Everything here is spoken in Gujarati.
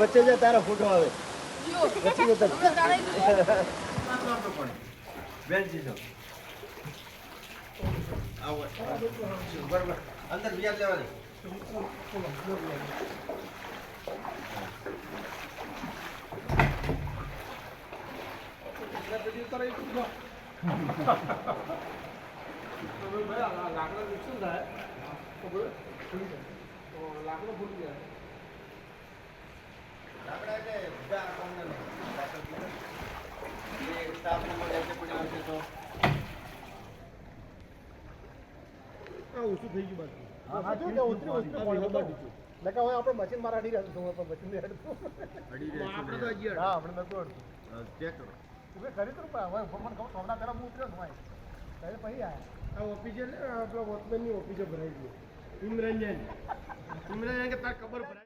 વચ્ચે જાય તારા ફોટો આવે. વચ્ચે જતા બેનજી છો. આવો. બરાબર. અંદર બીજા લેવાની લાકડા બધા કીધું. એ સ્ટાફ નંબર એટલે પણ આવશે તો? ઓછું થઈ ગયું બાકી. હા, હા, જો ઉતરી. નકા આપણે મશીનમાં અડી રહ્યા તો પણ મશીન નહીં અડતું. આપણે તો હજી હા આપણે નતું અડતું ચેક કરો. તું ખરી તો હવે મને કહું પેલા હું ઉતર્યો ભાઈ. ત્યારે પછી આ ઓફિસે ને વોચમેનની ઓફિસે ભરાઈ ગયું. ઇમરાન જૈન. ઇમરાન જૈન કે તાર ખબર ભરાય